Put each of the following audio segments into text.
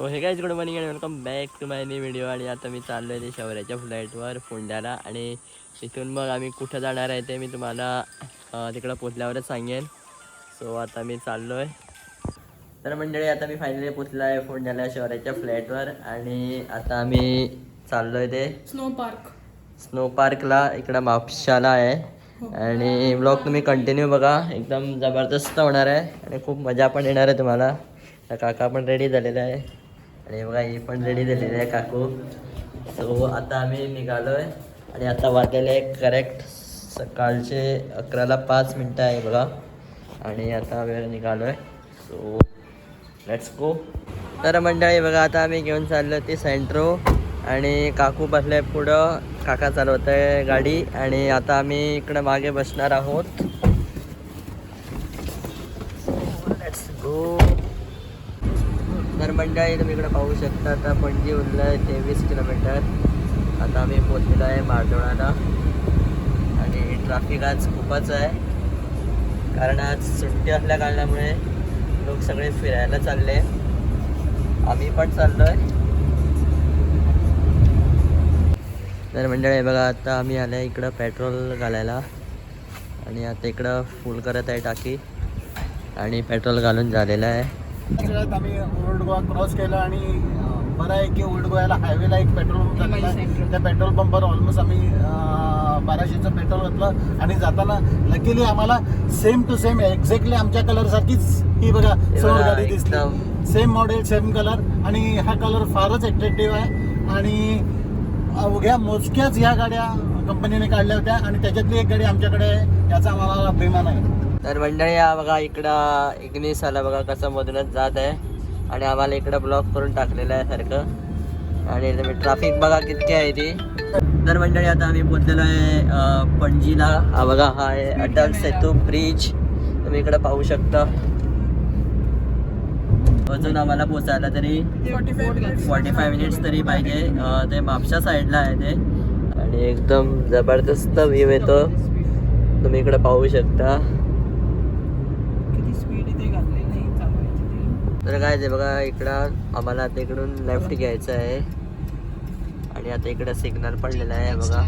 हो हे काय गुड मॉर्निंग आणि welcome back to my new video आणि आता मी चाललो आहे ते शहराच्या फ्लाईटवर फोंड्याला आणि तिथून मग आम्ही कुठं जाणार आहे ते मी तुम्हाला तिकडं पोचल्यावरच सांगेन. सो आता मी चाललो आहे तर मंडळी आता मी फायनली पोचलो आहे फोंड्याला शहराच्या फ्लॅटवर आणि आता आम्ही चाललो आहे ते स्नो पार्क स्नो पार्कला इकडं म्हापशाला आहे. आणि ब्लॉग तुम्ही कंटिन्यू बघा. एकदम जबरदस्त होणार आहे. आणि खूप मजा पण येणार आहे तुम्हाला. काका पण रेडी झालेला आहे. आणि बघा ही पण रेडी झालेली आहे काकू. सो आता आम्ही निघालो आहे आणि आता वाजलेले आहे करेक्ट सकाळचे अकराला पाच मिनटं आहे बघा. आणि आता वेळ निघालो आहे सो लेट्स गो तर मंडळी बघा आता आम्ही घेऊन चाललो ते सेंट्रो आणि काकू बसले पुढं. काका चालवत आहे गाडी. आणि आता आम्ही इकडं मागे बसणार आहोत. लेट्स गो तर मंडळी तुम्ही इकडे पाहू शकता आता पणजी उरलं आहे तेवीस किलोमीटर. आता आम्ही पोचलेलो आहे मारदोळाला आणि ट्रॅफिक आज खूपच आहे. कारण आज सुट्टी असल्या कारणामुळे लोक सगळे फिरायला चालले आम्ही पण चाललोय. तर मंडळी बघा आता आम्ही आले इकडं पेट्रोल घालायला. आणि आता इकडं फुल करत आहे टाकी. आणि पेट्रोल घालून झालेलं आहे. सगळ्यात आम्ही ओल्ड गोवा क्रॉस केला आणि बरं आहे की ओल्ड गोव्याला हायवेला एक पेट्रोल पंप आहे त्या पेट्रोल पंपवर ऑलमोस्ट आम्ही बाराशेचं पेट्रोल घातलं आणि जाताना लकीली आम्हाला सेम टू सेम एक्झॅक्टली आमच्या कलर सारखीच ही बघा समोर गाडी. दिसते. सेम मॉडेल सेम कलर आणि हा कलर फारच अट्रॅक्टिव्ह आहे. आणि अवघ्या मोजक्याच ह्या गाड्या कंपनीने काढल्या होत्या आणि त्याच्यातली एक गाडी आमच्याकडे आहे याचा आम्हाला अभिमान आहे. तर मंडळी हा बघा इकडं इग्निस आला बघा कसं मधूनच जात आहे. आणि आम्हाला इकडं ब्लॉक करून टाकलेलं आहे सारखं. आणि तुम्ही ट्रॅफिक बघा कितकी आहे ती. तर मंडळी आता आम्ही पोचलेलो आहे पणजीला. हा बघा हा आहे अटल सेतू ब्रिज तुम्ही इकडं पाहू शकता. अजून आम्हाला पोचायला तरी फॉर्टी फाय मिनिट्स तरी पाहिजे. ते म्हापशा साईडला आहे ते. आणि एकदम जबरदस्त व्ह्यू येतो. तुम्ही इकडं पाहू शकता. स्पीड इथे घातली नाही चालवायची तर काय ते बघा इकडं आम्हाला आता इकडून लेफ्ट घ्यायचं आहे. आणि आता इकडं सिग्नल पडलेला आहे बघा.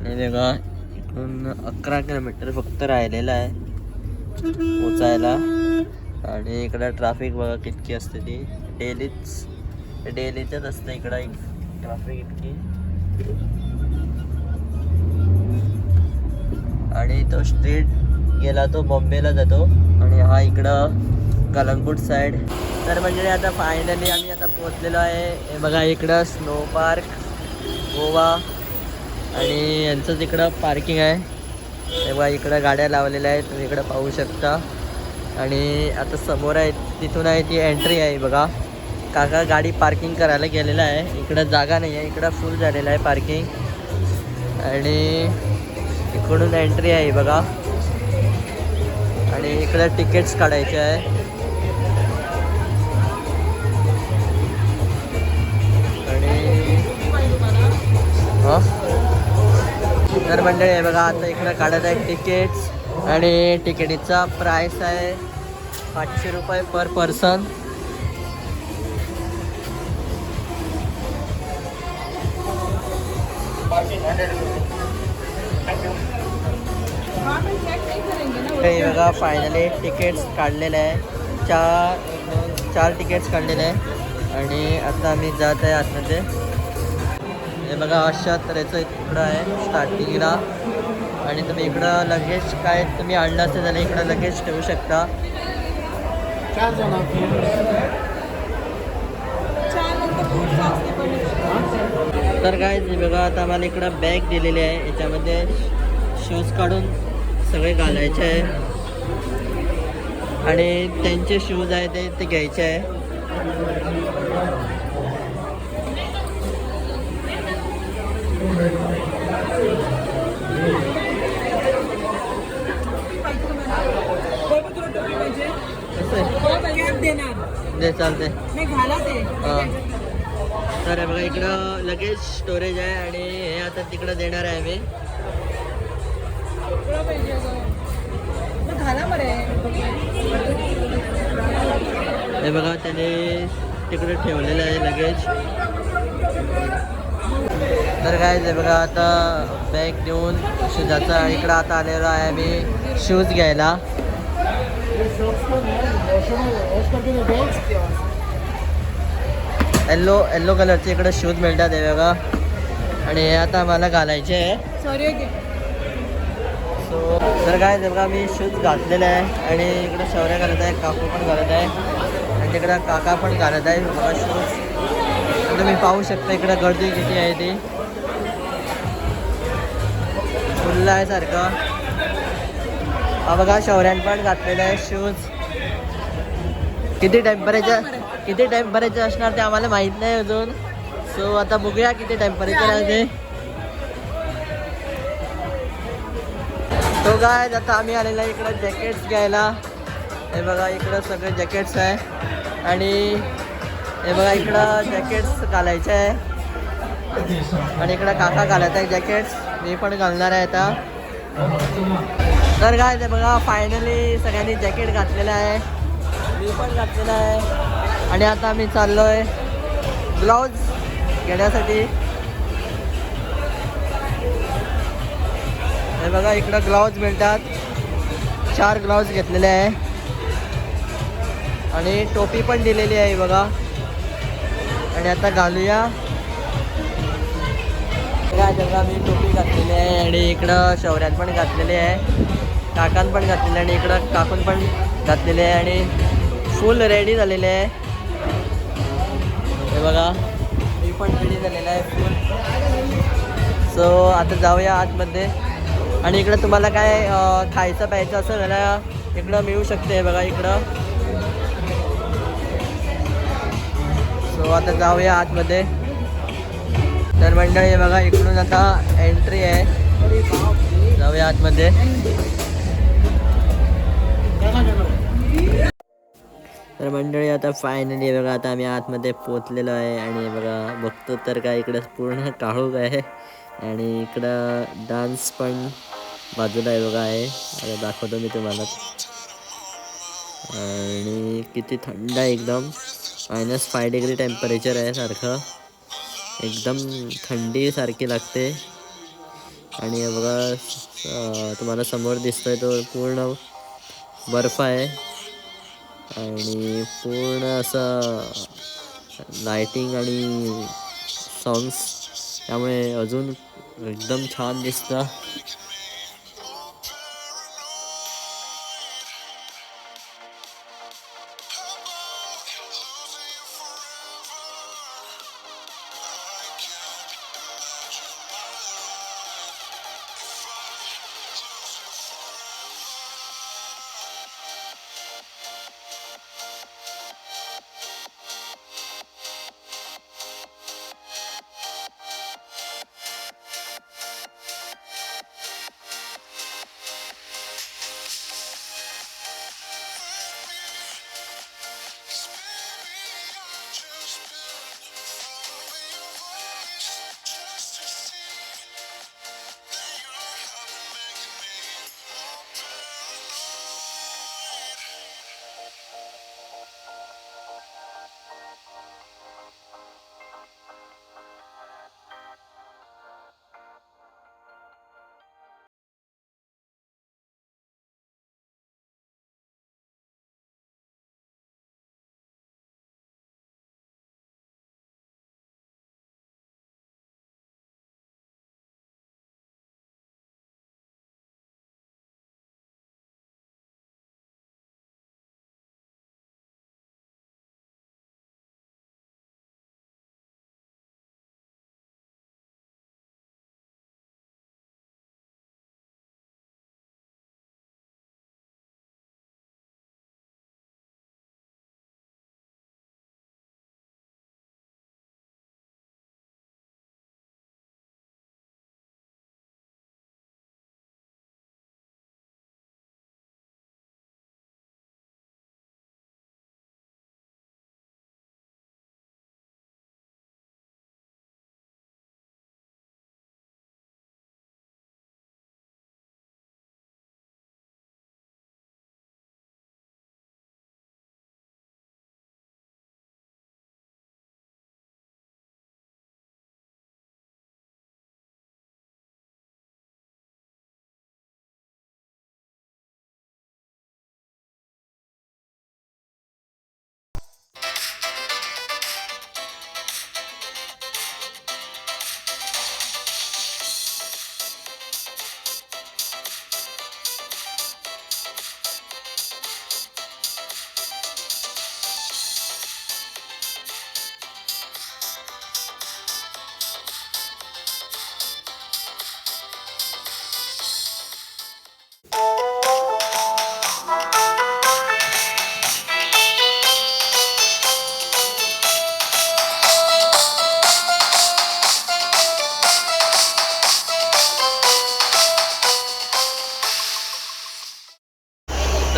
आणि बघा इकडून अकरा किलोमीटर फक्त राहिलेलं आहे पोचायला. आणि इकडं ट्रॅफिक बघा कितकी असते ती. डेलीच डेलीचंच असतं इकडं ट्रॅफिक इतकी. आणि तो स्ट्रीट गेला तो बॉम्बेला जातो आणि हा इकडं कलंगूट साईड तर म्हणजे आता फायनली आम्ही आता पोहोचलेलो आहे. हे बघा इकडं स्नो पार्क गोवा आणि यांचंच इकडं पार्किंग आहे. हे बघा इकडं गाड्या लावलेल्या आहेत. तुम्ही इकडं पाहू शकता. आणि आता समोर आहे तिथून आहे ती एंट्री आहे बघा. काका गाडी पार्किंग करायला गेलेला आहे. इकडं जागा नाही आहे इकडं फुल झालेलं आहे पार्किंग आणि इकडून एंट्री आहे बघा. आणि इकडे तिकीट्स काढायचे आहे. आणि हा? तर मंडळी आहे बघा आता इकडे काढत आहे तिकीट्स आणि तिकीटचा प्राईस आहे पाचशे रुपये पर पर्सन हाँ हे बघा फायनली तिकीट्स काढलेले आहे. चार दोन चार तिकीट्स काढलेले आहे. आणि आता आम्ही जात आहे आतमध्ये. हे बघा अशा तऱ्हेचं इकडं आहे स्टार्टिंगला. आणि तुम्ही इकडं लगेज काय तुम्ही आणलं असेल तर इकडं लगेज ठेवू शकता. तर काय बघा आता आम्हाला इकडं बॅग दिलेली आहे. याच्यामध्ये शूज काढून सगळे घालायचे आहे आणि त्यांचे शूज आहे ते ते घ्यायचे आहे आहे? दे चालते हा. तर बघा इकडं लगेज स्टोरेज आहे आणि हे आता तिकडं देणार आहे मी पाहिजे अगं. घाला हे बघा त्याने तिकडे ठेवलेलं आहे लगेज तर काय ते बघा आता बॅग देऊन शूजाचा इकडं आता आलेलो आहे आम्ही शूज घ्यायला. येल्लो येल्लो कलरचे इकडे शूज मिळतात हे बघा. आणि हे आता मला घालायचे आहे. सॉरी सो तर काय ते बघा मी शूज घातलेले आहे आणि इकडं शौर्या घालत आहे काकू पण घालत आहे आणि तिकडं काका पण घालत आहे बघा शूज तुम्ही पाहू शकता इकडं गर्दी किती आहे ती. फुल्ल आहे सारखं. हा बघा शौर्यान पण घातलेलं आहे शूज किती टेम्परेचर किती टेम्परेचर असणार ते आम्हाला माहीत नाही अजून. सो आता बघूया किती टेम्परेचर आहे ते. तो काय आता आम्ही आलेला आहे इकडं जॅकेट्स घ्यायला. हे बघा इकडं सगळे जॅकेट्स आहे. आणि हे बघा इकडं जॅकेट्स घालायचे आहे. आणि इकडं काका घालायचा आहे जॅकेट्स मी पण घालणार आहे आता. तर काय ते बघा फायनली सगळ्यांनी जॅकेट घातलेलं आहे. मी पण घातलेलं आहे. आणि आता आम्ही चाललो आहे ब्लाऊज घेण्यासाठी. हे बघा इकडं ग्लाउज मिळतात. चार ग्लाउज घेतलेले आहे. आणि टोपी पण दिलेली आहे बघा. आणि आता घालूया. बघा मी टोपी घातलेली आहे आणि इकडं शौर्यात पण घातलेली आहे. काकान पण घातलेली आहे आणि इकडं काकून पण घातलेले आहे आणि फुल रेडी झालेले आहे. हे बघा मी पण रेडी झालेला आहे फुल सो आता जाऊया आतमध्ये. आणि इकडं तुम्हाला काय खायचं प्यायचं असं मला इकडं मिळू शकते बघा इकडं. सो आता जाऊया आतमध्ये. तर मंडळी हे बघा इकडून आता एंट्री आहे. जाऊया आतमध्ये. तर मंडळी आता फायनली बघा आता आम्ही आतमध्ये पोचलेलो आहे. आणि बघा बघतो तर काय इकडं पूर्ण काळोख आहे. आणि इकडं डान्स पण बाजूला आहे बघा आहे. आता दाखवतो मी तुम्हाला. आणि किती थंड आहे एकदम. मायनस फाय डिग्री टेम्परेचर आहे सारखं. एकदम थंडी सारखी लागते. आणि बघा तुम्हाला समोर दिसतोय तो पूर्ण बर्फ आहे. आणि पूर्ण असं लायटिंग आणि सॉन्ग्स त्यामुळे अजून एकदम छान दिसतं.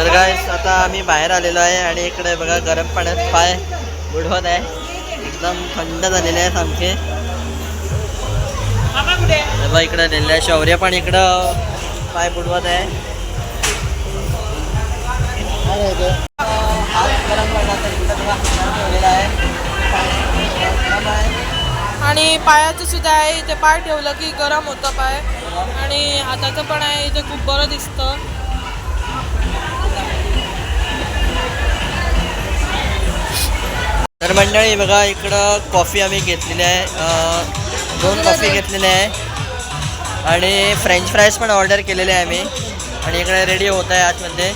गाईस आता आम्ही बाहेर आलेलो आहे आणि इकडे बघा गरम पाण्यात पाय बुडवत आहे. एकदम थंड झालेले आहे आमचे. बघा इकडे नेलेलं शौर्य पण इकडं पाय बुडवत आहे आहे. आणि पायाचं सुद्धा आहे इथे पाय ठेवलं की गरम होतं पाय. आणि हाताचं पण आहे इथे खूप बरं दिसतं. तर मंडळी बघा इकडं कॉफी आम्ही घेतलेली आहे. दोन कॉफी घेतलेल्या आहे. आणि फ्रेंच फ्राईज पण ऑर्डर केलेले आहे आम्ही. आणि इकडे रेडी होत आहे आतमध्ये.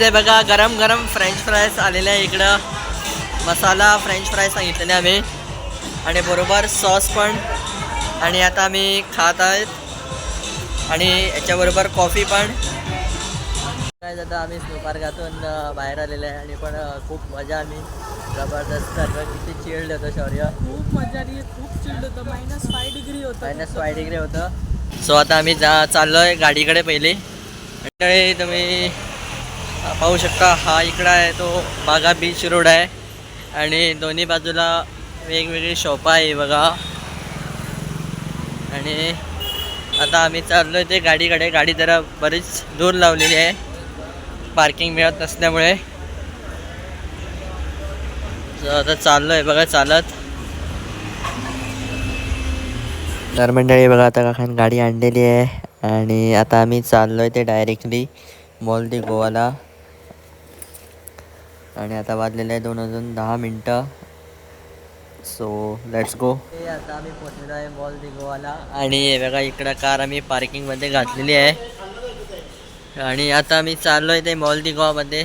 ते बघा गरम गरम फ्रेंच फ्राईज आलेले आहे इकडं. मसाला फ्रेंच फ्राईज सांगितलेले आम्ही. आणि बरोबर सॉस पण. आणि आता आम्ही खात आहेत. आणि याच्याबरोबर कॉफी पण. काय आता आम्ही स्नोपार्कातून बाहेर आलेलो आहे आणि पण खूप मजा आम्ही जबरदस्त सर्व किती चिल्ड होतं शौर्य. खूप मजा आली खूप चिल्ड होतं. मायनस फाय डिग्री होतं. मायनस फाय डिग्री होतं. सो आता आम्ही जा चाललो आहे गाडीकडे पहिले. मंडळी तुम्ही पाहू शकता हा इकडं आहे तो बागा बीच रोड आहे. आणि दोन्ही बाजूला वेगवेगळी शॉप आहे बघा. आणि आता आम्ही चाललो आहे ते गाडीकडे. गाडी जरा बरीच दूर लावलेली आहे. पार्किंग मिळत नसल्यामुळे. आता चाललो आहे बघा चालत. तर मंडळी बघा आता काकान गाडी आणलेली आहे आणि आता आम्ही चाललो आहे ते डायरेक्टली मॉल दी गोवाला. आणि आता वाजलेलं आहे दोन अजून दहा मिनटं. सो लेट्स गो आता आम्ही पोचलेलो आहे मॉल दी गोवाला. आणि बघा इकडं कार आम्ही पार्किंगमध्ये घातलेली आहे. आणि आता मी चाललो आहे ते मॉल दी गोवामध्ये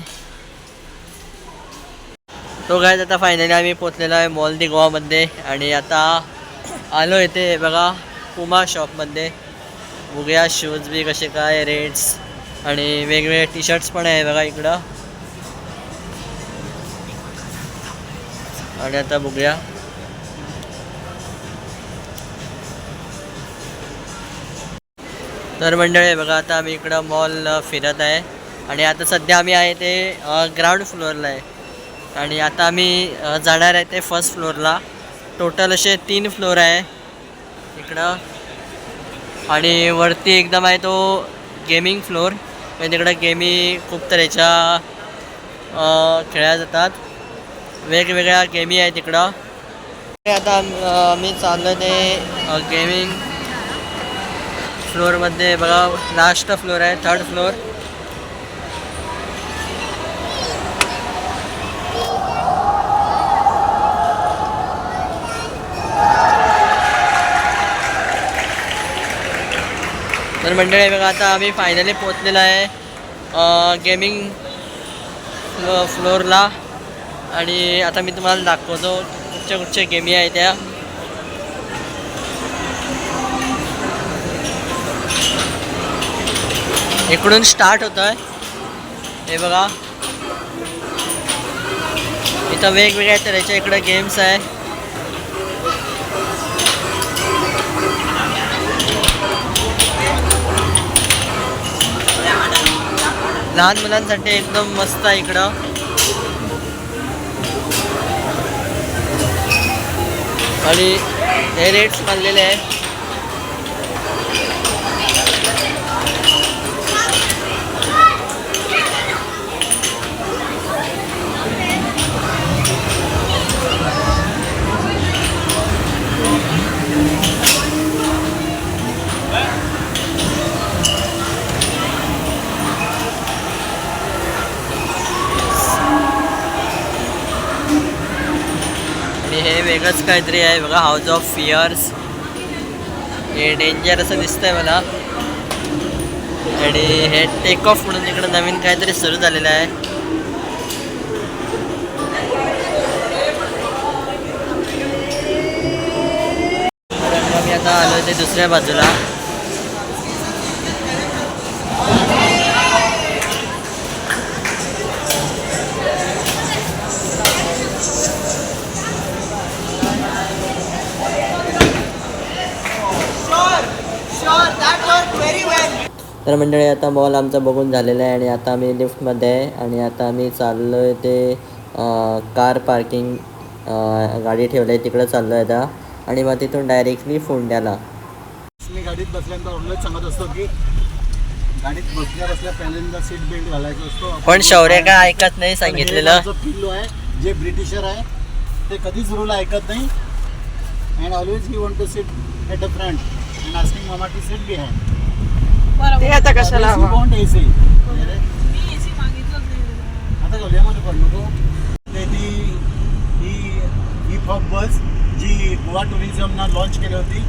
तो काय आता फायनली आम्ही पोचलेलो आहे मॉल दी गोवामध्ये आणि आता आलो इथे बघा पुमा शॉपमध्ये बघूया शूज बी कसे काय रेट्स आणि वेगवेगळे टी शर्ट्स पण आहे बघा इकडं. आणि आता बघूया. तर मंडळी बघा आता आम्ही इकडं मॉल फिरत आहे. आणि आता सध्या आम्ही आहे ते ग्राउंड फ्लोअरला आहे. आणि आता आम्ही जाणार आहे ते फर्स्ट फ्लोअरला टोटल असे तीन फ्लोअर आहे. इकडं. आणि वरती एकदम आहे तो गेमिंग फ्लोअर म्हणजे तिकडं गेमी खूप तऱ्हेच्या खेळल्या जातात. वेगवेगळ्या गेमी आहेत तिकडं आता आम्ही चाललो ते गेमिंग फ्लोअरमध्ये बघा लास्ट फ्लोअर आहे थर्ड फ्लोअर तर मंडळी बघा आता आम्ही फायनली पोचलेलो आहे गेमिंग फ्लो फ्लोअरला आणि आता मी तुम्हाला दाखवतो कुठच्या कुठच्या गेमी आहे त्या. इकडून स्टार्ट होतं आहे हे बघा. इथं वेगवेगळ्या तऱ्हेच्या इकडं गेम्स आहे. लहान मुलांसाठी एकदम मस्त आहे इकडं. आणि हे रेट्स मानलेले आहे. काहीतरी आहे बघा हाऊस ऑफ फिअर्स हे डेंजर असं दिसतंय मला. आणि हे टेक ऑफ म्हणून इकडे नवीन काहीतरी सुरू झालेलं आहे. आता आलो ते दुसऱ्या बाजूला. तर मंडळी आता मॉल आमचा बघून झालेला आहे आणि आता आम्ही लिफ्टमध्ये आहे आणि आता आम्ही चाललो आहे ते कार पार्किंग गाडी ठेवलं आहे तिकडं चाललो आहे आता. आणि मग तिथून डायरेक्टली फोंड्याला. मी गाडीत बसल्यानंतर ऑलवेज सांगत असतो की गाडीत बसल्या बसल्या पहिल्यांदा सीट बेल्ट घालायचा असतो. पण शौर्य काय ऐकत नाही सांगितलेलं? पिल्लो आहे जे ब्रिटिशर आहे ते कधीच रूल ऐकत नाही. And always he want to sit at the front and asking मामा टू सीट बिहाइंड बरोबर आता कशाला हवा? वॉन्ट एसी मी एसी मागितलंच नाही आता ते ती ही ही फॉक बस जी गोवा टुरिझमनं लॉन्च केली होती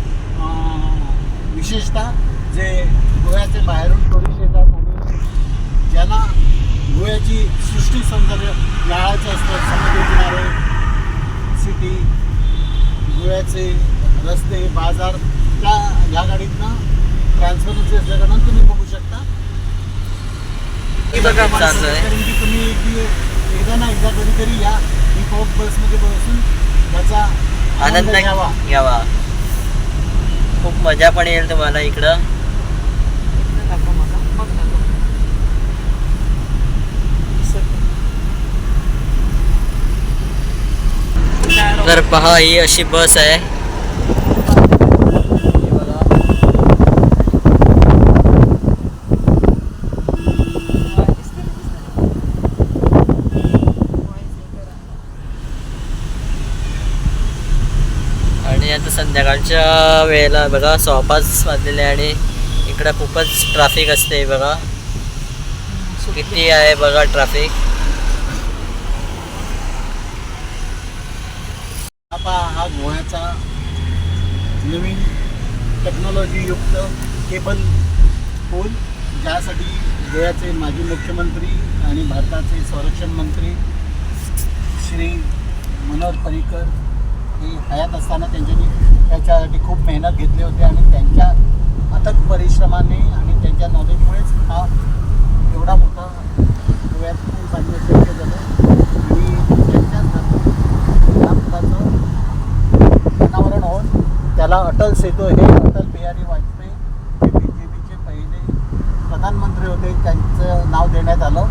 अं, विशेषतः जे गोव्याचे बाहेरून टुरिस्ट येतात आणि ज्यांना गोव्याची सृष्टी सौंदर्य लाळाचं असतं समुद्र किनारे सिटी गोव्याचे रस्ते बाजार त्या ह्या गाडीतनं ट्रान्सफरन्सी असल्याकारणानं तुम्ही बघू शकता बघा. कारण की तुम्ही एकदी- एकदा ना एकदा कधीतरी या ही पॉप बसमध्ये बसून त्याचा आनंद घ्यावा घ्यावा खूप मजा पण येईल तुम्हाला इकडं. तर पहा ही अशी बस आहे आणि आता सकाळच्या वेळेला बघा सहा वाजलेले आहे आणि इकडं खूपच ट्रॅफिक असते बघा. किती आहे बघा ट्रॅफिक हा हा गोव्याचा नवीन टेक्नॉलॉजीयुक्त केबल पूल ज्यासाठी गोव्याचे माजी मुख्यमंत्री आणि भारताचे संरक्षण मंत्री श्री मनोहर पर्रिकर हे हयात असताना त्यांच्यानी त्याच्यासाठी खूप मेहनत घेतली होती आणि त्यांच्या अथक परिश्रमाने आणि त्यांच्या नॉलेजमुळेच हा एवढा मोठा गोव्यात शक्य झालं आणि त्यांच्याच हातून अनावरण होऊन त्याला अटल सेतू हे अटल बिहारी वाजपेयी हे बी जे पीचे पहिले प्रधानमंत्री होते. त्यांचं नाव देण्यात आलं.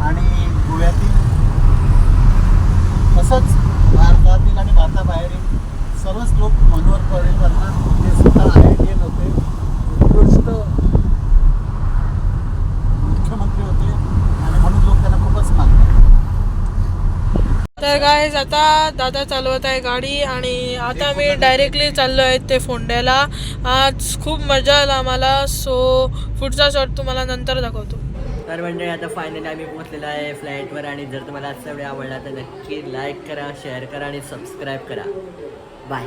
आणि गोव्यातील तसंच भारतातील आणि भारताबाहेर सर्वच लोक मनोहर पर्रिकरला जे स्वतः आय आय होते उत्कृष्ट मुख्यमंत्री होते आणि म्हणून लोक त्यांना खूपच मानतात तर गाईज आता दादा चालवत आहे गाडी आणि आता मी डायरेक्टली चाललो आहे ते फोंड्याला. आज खूप मजा आला आम्हाला. सो पुढचा शॉट तुम्हाला नंतर दाखवतो. तर म्हणजे आता फायनली आम्ही पोहोचलेलो आहे फ्लाईटवर आणि जर तुम्हाला आजचा व्हिडिओ आवडला तर नक्की लाईक करा शेअर करा आणि सबस्क्राईब करा. बाय